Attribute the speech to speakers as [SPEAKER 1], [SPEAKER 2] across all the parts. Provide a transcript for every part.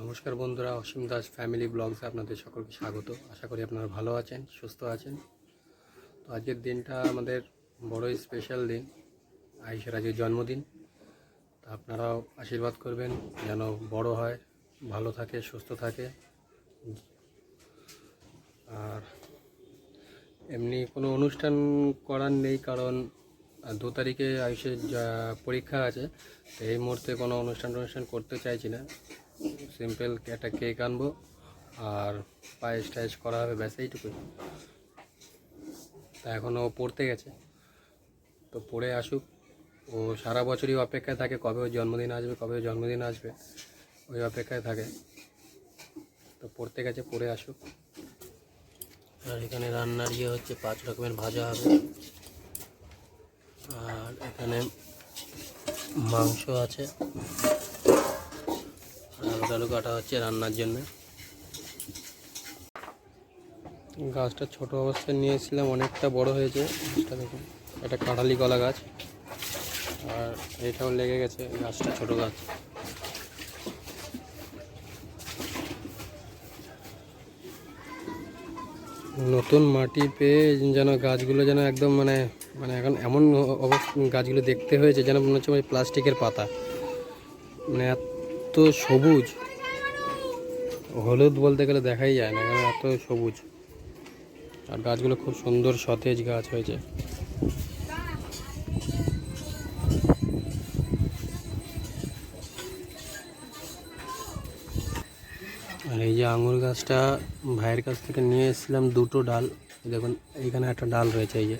[SPEAKER 1] নমস্কার বন্ধুরা, অসীম দাস ফ্যামিলি ব্লগসে আপনাদের সকলকে স্বাগত। আশা করি আপনারা ভালো আছেন, সুস্থ আছেন। তো আজকের দিনটা আমাদের বড়ই স্পেশাল দিন আইসের আজকের জন্মদিন। তা আপনারাও আশীর্বাদ করবেন, যেন বড় হয়, ভালো থাকে, সুস্থ থাকে। আর এমনি কোনো অনুষ্ঠান করার নেই, কারণ দু তারিখে আয়ুষের পরীক্ষা আছে, তো এই মুহূর্তে কোনো অনুষ্ঠান টনুষ্ঠান করতে চাইছি না। সিম্পল একটা কেক আনব আর পায়েস টায়েস করা হবে, ব্যাস এইটুকুই। তা এখনও পড়তে গেছে। তো পড়ে আসুক। ও সারা বছরই অপেক্ষায় থাকে কবে ওর জন্মদিন আসবে, কবে ওর জন্মদিন আসবে, ওই অপেক্ষায় থাকে। তো পড়তে গেছে, পড়ে আসুক। আর এখানে রান্নার ইয়ে হচ্ছে, পাঁচ রকমের ভাজা হবে। আর এখানে মাংস আছে। আলু টালু কাটা হচ্ছে রান্নার জন্য। গাছটা ছোট অবস্থায় নিয়েছিলাম, অনেকটা বড় হয়েছে। গাছটা দেখুন এটা কাঁঠালি কলা গাছ। আর এটাও লেগে গেছে, গাছটা ছোট গাছ। নতুন মাটি পেয়ে যেন গাছগুলো যেন একদম মানে মানে এখন এমন গাছগুলো দেখতে হয়েছে যেন মনে হচ্ছে মানে প্লাস্টিকের পাতা। মানে এত সবুজ। হলুদ বলতে গেলে দেখাই যায় না কারণ এত সবুজ। আর গাছগুলো খুব সুন্দর সতেজ গাছ হয়েছে। যে আঙুর গাছটা ভাইয়ের কাছ থেকে নিয়ে এসেছিলাম দুটো ডাল। দেখুন, এইখানে একটা ডাল রয়েছে, এই যে,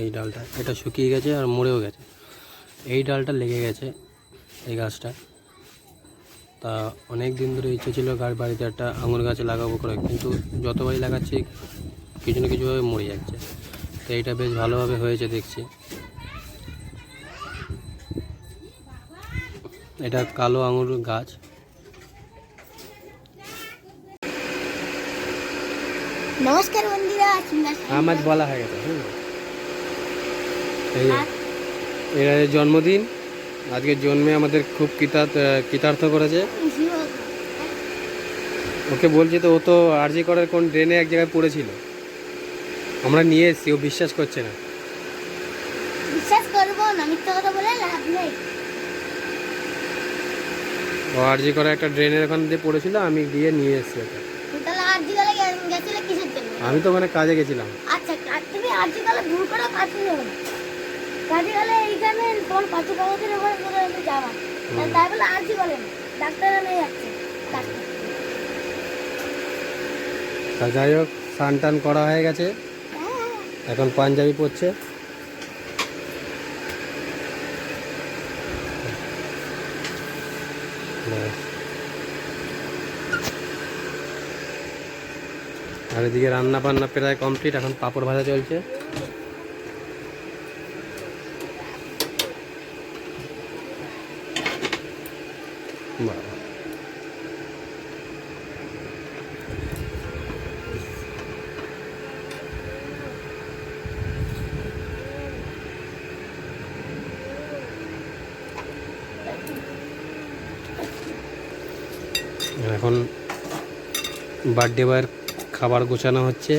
[SPEAKER 1] এই ডালটা। এটা শুকিয়ে গেছে আর মরেও গেছে। এই ডালটা লেগে গেছে, এই গাছটা। তা অনেক দিন ধরে ইচ্ছে ছিল গাছ বাড়িতে একটা আঙুর গাছ লাগাবো করে, কিন্তু যতবারই লাগাচ্ছি কিছু না কিছুভাবে মরে যাচ্ছে। তো এইটা বেশ ভালোভাবে হয়েছে দেখছি। এটা কালো আঙুর গাছ।
[SPEAKER 2] নমস্কার বন্ধুরা
[SPEAKER 1] আমার বলা হয়ে গেছে। এই এর জন্মদিন আজকে জন্মে আমাদের খুব কৃতার্থ কৃতার্থ করেছে। ওকে বলছি তো ও তো আরজি করার কোন ড্রেনে এক জায়গায় পড়েছিল। আমরা নিয়ে এসেছি ও বিশ্বাস করছে না।
[SPEAKER 2] বিশ্বাস করব না মিথ্যা কথা বলে লাভ নেই।
[SPEAKER 1] ও আরজি করা একটা ড্রেনের ওখান দিয়ে পড়েছিল আমি গিয়ে নিয়ে এসেছি
[SPEAKER 2] তাহলে আরজি গেছিলে কিসের জন্য?
[SPEAKER 1] আমি তো ওখানে কাজে গেছিলাম।
[SPEAKER 2] আচ্ছা তুমি আরজি ভুল করে যাব কাজে গেলে এইখানে তোমার পাঁচু কাগজের করে আমি যাওয়া। তাই বলে আরজি বলেন ডাক্তার নিয়ে যাচ্ছে।
[SPEAKER 1] তা যাই হোক স্নান টান করা হয়ে গেছে।
[SPEAKER 2] হ্যাঁ,
[SPEAKER 1] এখন পাঞ্জাবি পরছে। ব্যাস। আর এদিকে রান্না বান্না প্রায় কমপ্লিট এখন পাপড় ভাজা চলছে। এখন বার্থডে বয়ের খাবার গোছানো হচ্ছে।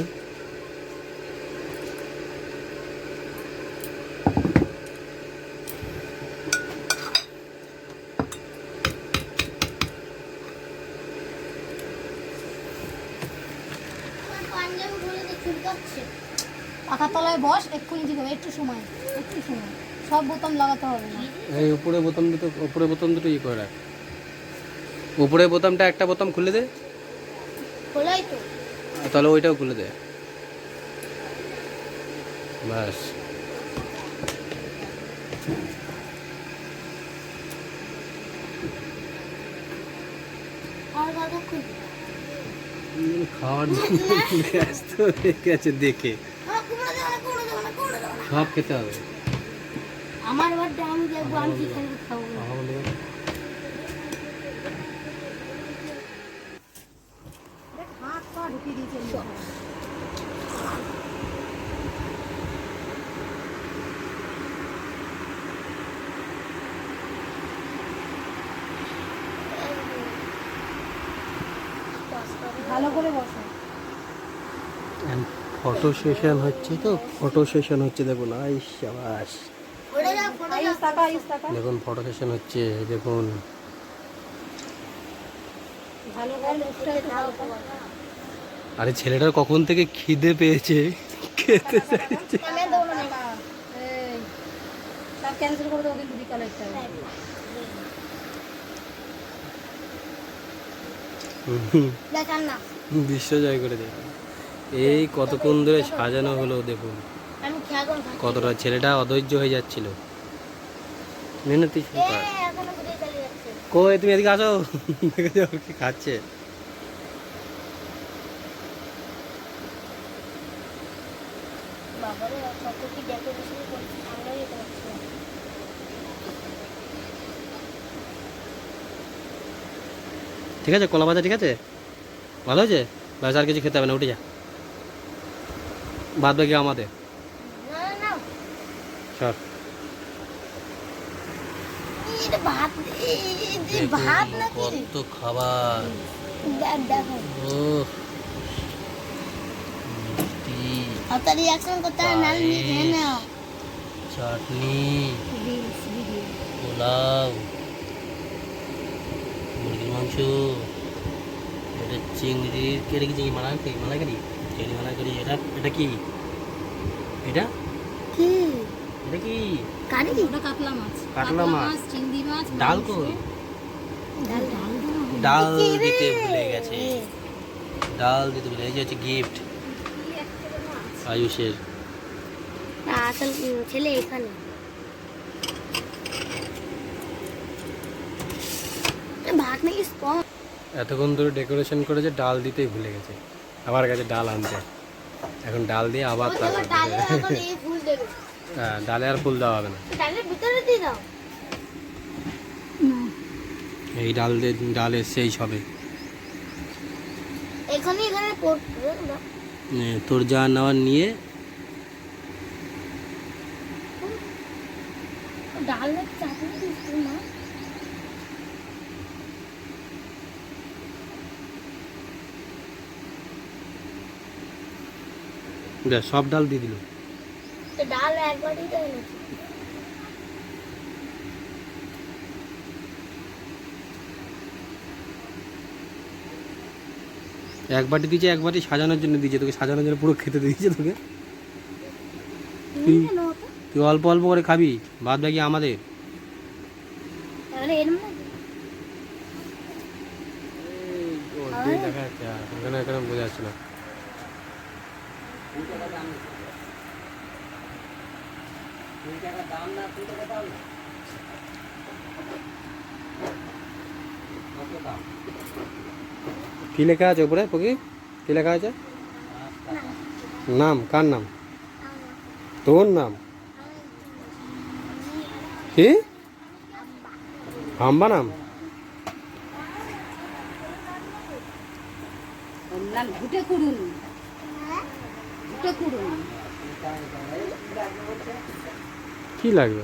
[SPEAKER 2] দিয়ে
[SPEAKER 3] তলায় বস এক্ষুনি ঠিক হবে একটু সময় একটু সময়। সব বোতাম লাগাতে হবে না।
[SPEAKER 1] এই উপরে বোতাম দুটো উপরে বোতাম দুটো ই করে রাখ। উপরে বোতামটা একটা বোতাম খুলে দে।
[SPEAKER 2] খোলাই তো।
[SPEAKER 1] তাহলে ওইটাও খুলে দে। ব্যাস।
[SPEAKER 2] আর
[SPEAKER 1] খাওয়ার ব্যস্ত হয়ে গেছে দেখে। সব খেতে হবে।
[SPEAKER 2] আমার বার্থডে আমি দেখব আমি কি খাব না।
[SPEAKER 3] হাত পা ঢুকিয়ে দিয়েছে ভালো করে বসো।
[SPEAKER 1] ফটো সেশন হচ্ছে তো? ফটো সেশন হচ্ছে দেখুন আই শাবাস
[SPEAKER 2] পড়ে যাও পড়ে যাও
[SPEAKER 3] আয়ুষ টাকা আয়ুষ টাকা
[SPEAKER 1] দেখুন ফটো সেশন হচ্ছে দেখুন।
[SPEAKER 3] ভালো করে মুখটা একটু ভালো করো।
[SPEAKER 1] আরে ছেলেটার কখন থেকে খিদে পেয়েছে? খেতে চাইছে।
[SPEAKER 3] করে
[SPEAKER 1] বিশ্ব জয় দেয় এই কতক্ষণ ধরে সাজানো হলো দেখুন। কতটা ছেলেটা অধৈর্য হয়ে যাচ্ছিল।
[SPEAKER 2] কোথায়
[SPEAKER 1] কই তুমি এদিকে আসো। দেখে যাও কি খাচ্ছে।
[SPEAKER 2] কত কি ডেকোরেশন করছে সামনে যেতে পারছি না।
[SPEAKER 1] ঠিক আছে কলা ভাজা ঠিক আছে? ভালো হয়েছে? ব্যাস আর কিছু খেতে হবে না উঠে যা। বাদ বাকি আমাদের।
[SPEAKER 2] না না না।
[SPEAKER 1] সর।
[SPEAKER 2] ভাত ভাত নাকি?
[SPEAKER 1] কত খাবার।
[SPEAKER 2] দেখ দেখো
[SPEAKER 1] ও মিষ্টি
[SPEAKER 2] আপনার রিয়াকশন করতে হয় নাল নিয়ে খেয়ে নাও
[SPEAKER 1] চাটনি পোলাও মুরগির মাংস। এটা চিংড়ির কেটে কি চিংড়ি? মালাইকারি মালাইকারি চিংড়ি মালাইকারি এটা এটা কি? এটা?
[SPEAKER 2] কি?
[SPEAKER 1] এটা কি?
[SPEAKER 2] কারি
[SPEAKER 3] ওটা কাতলা মাছ।
[SPEAKER 1] কাতলা মাছ।
[SPEAKER 3] চিংড়ি মাছ
[SPEAKER 1] ডাল কই?
[SPEAKER 3] ডাল
[SPEAKER 1] দিতে ভুলে গেছে। ডাল দিতে ভুলে হচ্ছে গিফট আয়ুষের।
[SPEAKER 2] আসল ছেলে এখানে। ভাত নাকি কম
[SPEAKER 1] এতক্ষণ ধরে ডেকোরেশন করেছে ডাল দিতেই ভুলে গেছে। আবার কাছে ডাল আনতে। এখন ডাল দিয়ে আবার তারপর হ্যাঁ ডালে আর ফুল দেওয়া হবে না।
[SPEAKER 2] ডালের ভিতরে দিয়ে দাও।
[SPEAKER 1] এই ডাল দিয়ে ডাল এসছেই সবে।
[SPEAKER 2] এখানে এখানে
[SPEAKER 1] তোর যা নেওয়ার নিয়ে। সব ডাল দিয়ে দিল।
[SPEAKER 2] ডাল একবারই
[SPEAKER 1] এক বাটি দিয়েছে এক বাটি সাজানোর জন্য দিয়েছে। তোকে সাজানোর জন্য পুরো খেতে দিয়েছে তোকে। তুই তুই অল্প অল্প করে খাবি বাদ বাকি আমাদের। বোঝা যাচ্ছে না। কি লেখা আছে উপরে পকি? কি লেখা আছে? নাম কার নাম? তোর নাম? কি? হাম্বা নাম? কি লাগবে?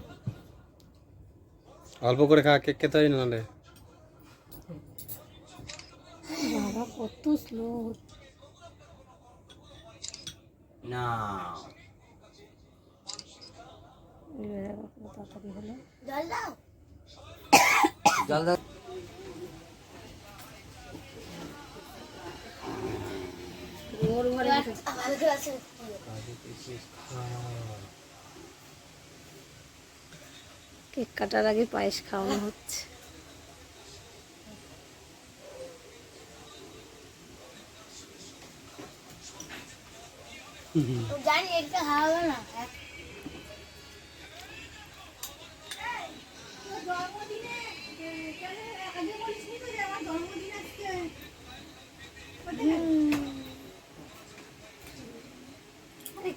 [SPEAKER 1] অল্প করে খা কেক খেতে হয় না নাহলে?
[SPEAKER 3] বাবা কত স্লো
[SPEAKER 4] না।
[SPEAKER 3] তাড়াতাড়ি হলো
[SPEAKER 2] জল দাও
[SPEAKER 4] জল দাও
[SPEAKER 2] ভালো আছে
[SPEAKER 3] কেক কাটার আগে পায়েস খাওয়ানো হচ্ছে।
[SPEAKER 2] জানি একটা খাওয়াবে না।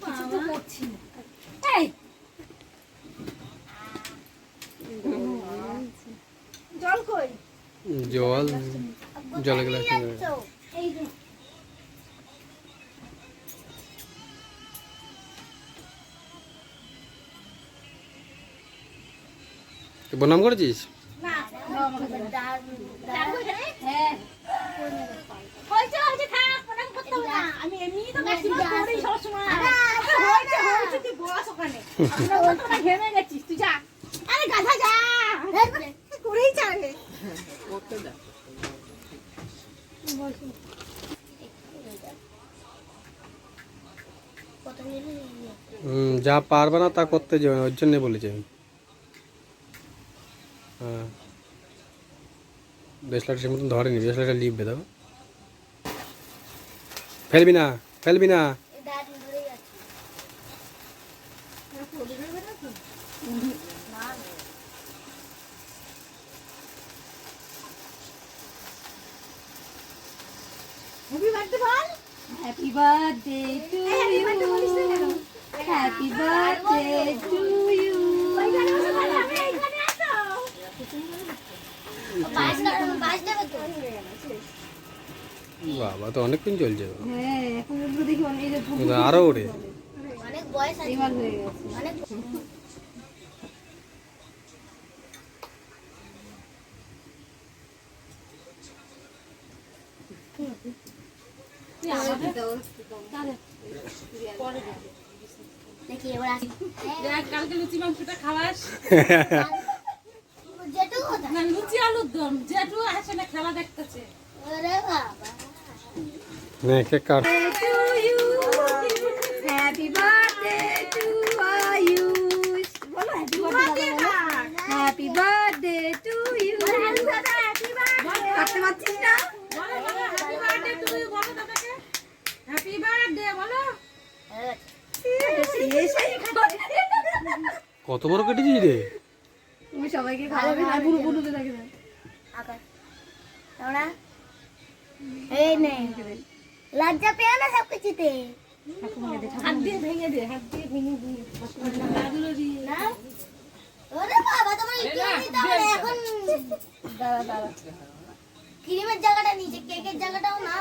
[SPEAKER 3] কিছু তো করছি না।
[SPEAKER 2] জল
[SPEAKER 1] জলে গ্লাস বনাম করেছিস
[SPEAKER 2] আমি এমনিই তো সব সময় হয়েছে হয়েছে তুই বস ওখানে? ঘেমে গেছিস তুই যা। আরে গাধা যা করেই যাবে কত মিনিট
[SPEAKER 1] হুম, যা পারবে না তা করতে যাবে ওর জন্যে বলেছি আমি। হ্যাঁ। ব্রেসলেট মতন ধরেনি ব্রেসলেটটা লিপবে দাও। ফেলবি না ফেলবি না
[SPEAKER 2] দাঁত ধরে যাচ্ছে
[SPEAKER 3] happy birthday to you happy birthday to you
[SPEAKER 2] তো
[SPEAKER 1] বাবা তো অনেকক্ষণ চলছে
[SPEAKER 3] হ্যাঁ এখন দেখি অনেক
[SPEAKER 1] আরও ওরে
[SPEAKER 2] অনেক বয়স আছে।
[SPEAKER 3] এবার হয়ে গেছে।
[SPEAKER 2] অনেক দেখি এবার আসি
[SPEAKER 5] কালকে লুচি মাংসটা খাওয়াস না লুচি আলুর দম জেঠু আসে না খেলা দেখতেছে
[SPEAKER 2] ওরে বাবা
[SPEAKER 1] নে cake cut
[SPEAKER 3] to you happy birthday to you বলো হ্যাপি বার্থডে টু ইউ কাটতে পারছিস না
[SPEAKER 5] বলো বলো হ্যাপি বার্থডে টু ইউ বলো দাদাকে হ্যাপি বার্থডে বলো
[SPEAKER 1] কত বড় কেটেছিস রে?
[SPEAKER 3] তুমি সবাইকে খাওয়াবে আর বুড়ো বুড়োতে থাকে না
[SPEAKER 2] আকার তোমরা? এই নে। লজ্জা পেও না সব কিছুতে
[SPEAKER 3] হাত দিয়ে ভেঙে দে হাত দিয়ে ভেঙে দিয়ে
[SPEAKER 2] না? ওরে বাবা তোমার এখন?
[SPEAKER 3] দাঁড়া দাঁড়া।
[SPEAKER 2] ক্রিমের জায়গাটা নিচে কেকের জায়গাটাও না